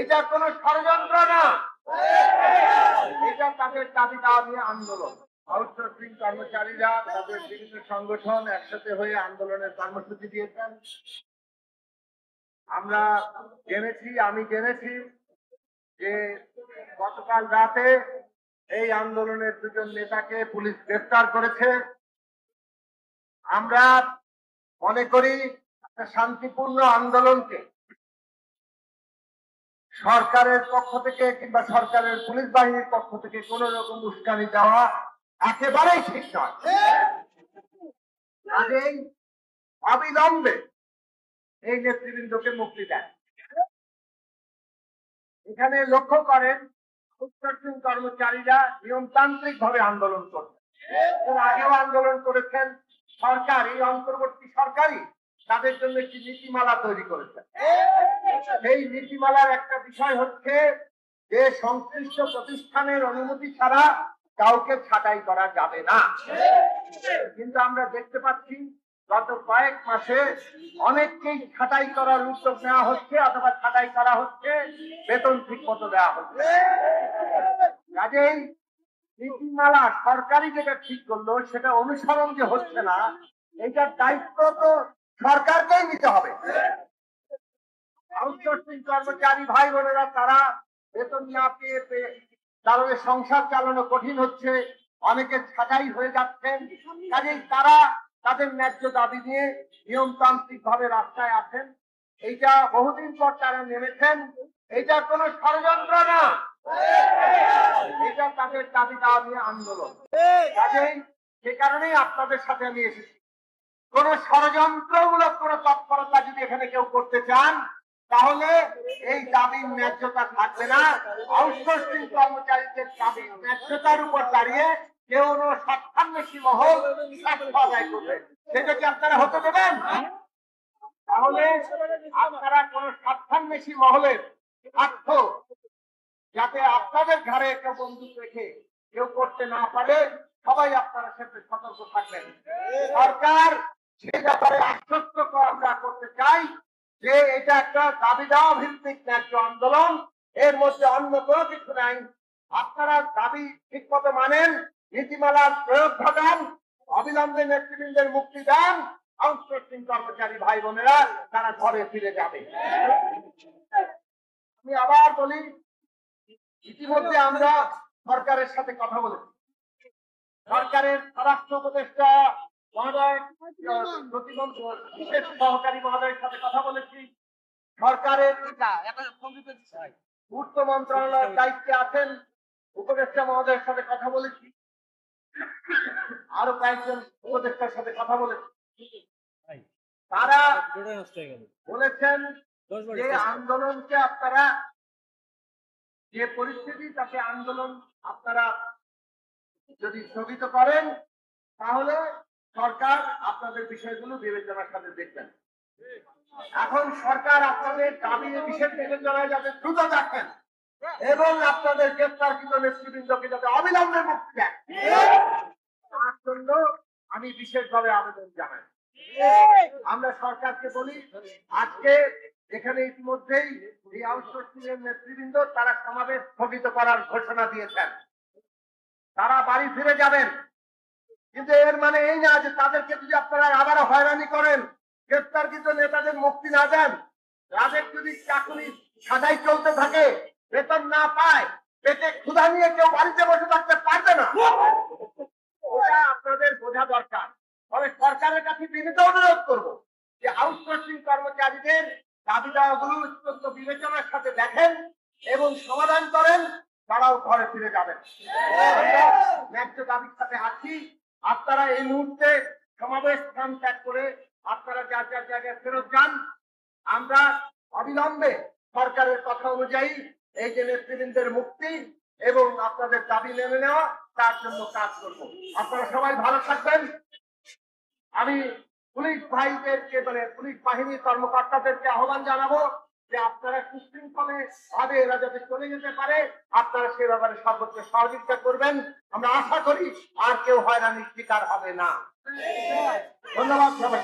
এটা কোনো ষড়যন্ত্র না। এটা তাদের দাবি নিয়ে আন্দোলন। আউটসোর্সিং কর্মচারীরা তাদের বিভিন্ন সংগঠন একসাথে হয়ে আন্দোলনের কর্মসূচি দিয়েছেন। আমরা জেনেছি, আমি জেনেছি যে গতকাল রাতে এই আন্দোলনের দুজন নেতাকে পুলিশ গ্রেফতার করেছে। আমরা মনে করি একটা শান্তিপূর্ণ আন্দোলনকে সরকারের পক্ষ থেকে কিংবা সরকারের পুলিশ বাহিনীর পক্ষ থেকে কোন রকম উস্কানি দেওয়া একেবারেই ঠিক নয়। অবিলম্বে এই নেতৃবৃন্দকে মুক্তি দেন। এখানে লক্ষ্য করেন আউটসোর্সিং কর্মচারীরা নিয়মতান্ত্রিক ভাবে আন্দোলন করছেন আগেও আন্দোলন করেছেন সরকার, এই অন্তর্বর্তী সরকারই তাদের জন্য একটি নীতিমালা তৈরি করেছেন সেই নীতিমালার একটা বিষয় হচ্ছে যে সংশ্লিষ্ট প্রতিষ্ঠানের অনুমতি ছাড়া কাউকে ছাঁটাই করা যাবে না। কিন্তু আমরা দেখতে পাচ্ছি গত কয়েক মাসে অনেককেই ছাঁটাই করার উদ্যোগ নেওয়া হচ্ছে অথবা ছাঁটাই করা হচ্ছে, বেতন ঠিক মতো দেওয়া হচ্ছে। কাজেই নীতিমালা সরকারি যেটা ঠিক করল, সেটা অনুসরণ যে হচ্ছে না এটার দায়িত্ব তো সরকারকেই নিতে হবে। আউটসোর্সিং কর্মচারী ভাই বোনেরা তারা বেতন না পেয়ে পেয়ে তাদের সংসার চালানো কঠিন হচ্ছে। অনেকে ছাঁটাই হয়ে যাচ্ছেন। কাজেই তারা তাদের ন্যায্য দাবি নিয়ে নিয়মতান্ত্রিক ভাবে রাস্তায় আছেন এইটা বহুদিন পর তারা নেমেছেন। এটা কোনো ষড়যন্ত্র না। এটা তাদের দাবি নিয়ে আন্দোলন। কাজেই সে কারণেই আপনাদের সাথে আমি এসেছি। কোন ষড়যন্ত্রমূলক কোন তৎপরতা যদি এখানে কেউ করতে চান তাহলে এই দাবির ন্যায্যতা থাকবে না। আউটসোর্সিং কর্মচারীদের দাবির ন্যায্যতার উপর দাঁড়িয়ে কেউ স্বার্থান্বেষী মহল স্বার্থ আদায় করবে। সেটা কি আপনারা হতে দেবেন? তাহলে আপনারা কোন স্বার্থান্বেষী মহলের স্বার্থ যাতে আপনাদের ঘরে কেউ বন্দুক রেখে কেউ করতে না পারে, সবাই আপনারা সেটা সতর্ক থাকবেন। সরকার সে ব্যাপারে আশ্বস্ত আমরা করতে চাই যে এটা একটা দাবি ভিত্তিক ন্যায্য আন্দোলন, এর মধ্যে অন্য কোনো কিছু নাই। আপনারা দাবি ঠিক মতো মানেন, নীতিমালার প্রয়োগ ঘটান, অবিলম্বে নেতৃবৃন্দের মুক্তি দেন আউটসোর্সিং কর্মচারী ভাই বোনেরা তারা ঘরে ফিরে যাবে। আমি আবার বলি, ইতিমধ্যে আমরা সরকারের সাথে কথা বলেছি। সরকারের স্বরাষ্ট্র উপদেষ্টা মহোদয় বিশেষ সহকারী মহোদয়ের সাথে কথা বলেছি। সরকারের পূর্ত মন্ত্রণালয়ের দায়িত্বে আছেন উপদেষ্টা মহোদয়ের সাথে কথা বলেছি। আরও কয়েকজন উপদেষ্টার সাথে কথা বলেছি। তারা বলেছেন যে আন্দোলনকে আপনারা যে পরিস্থিতি তাকে আন্দোলন আপনারা যদি স্থগিত করেন তাহলে সরকার আপনাদের বিষয়গুলো বিবেচনার সাথে দেখবেন। এখন সরকার আপনাদের দাবি বিশেষ বিবেচনায় যাতে দ্রুত দেখেন এবং আপনাদের গ্রেপ্তারকৃত নেতৃবৃন্দকে যাতে অবিলম্বে মুক্তি দেন। তার জন্য আমি বিশেষভাবে আবেদন জানাই। আমরা সরকারকে বলি, আজকে এখানে ইতিমধ্যেই এই আউটসোর্সিং এর নেতৃবৃন্দ তারা সমাবেশ স্থগিত করার ঘোষণা দিয়েছেন। তারা বাড়ি ফিরে যাবেন। কিন্তু এর মানে এই না যে তাদেরকে যদি আপনারা আবারও হয়রানি করেন গ্রেপ্তারকৃত নেতাদের মুক্তি না দেন। তাদের যদি চাকরি সাজাই চলতে থাকে, বেতন না পায়, পেটে ক্ষুধা নিয়ে কেউ বাড়িতে বসে থাকতে পারবে না। ওটা আপনাদের বোঝা দরকার। তবে সরকারের কাছে বিনীত অনুরোধ করব যে আউটসোর্সিং কর্মচারীদের দাবি দাওয়াগুলো অত্যন্ত বিবেচনার সাথে দেখেন এবং সমাধান করেন, তারাও ঘরে ফিরে যাবেন। ন্যায্য দাবির সাথে আছি আপনারা এই মুহূর্তে সমাবেশ স্থান ত্যাগ করে আপনারা যার যার জায়গায় ফেরত যান, আমরা অবিলম্বে সরকারের কথা অনুযায়ী এই যে নেতৃবৃন্দের মুক্তি এবং আপনাদের দাবি মেনে নেওয়া, তার জন্য কাজ করব। আপনারা সবাই ভালো থাকবেন। আমি পুলিশ ভাইদেরকে মানে পুলিশ বাহিনীর কর্মকর্তাদেরকে আহ্বান জানাব যে আপনারা সুশৃঙ্খলে ভাবে এরা যাতে চলে যেতে পারে, আপনারা সে ব্যাপারে সর্বোচ্চ সহযোগিতা করবেন। আমরা আশা করি আর কেউ হয়রানির শিকার হবে না। ধন্যবাদ সবাই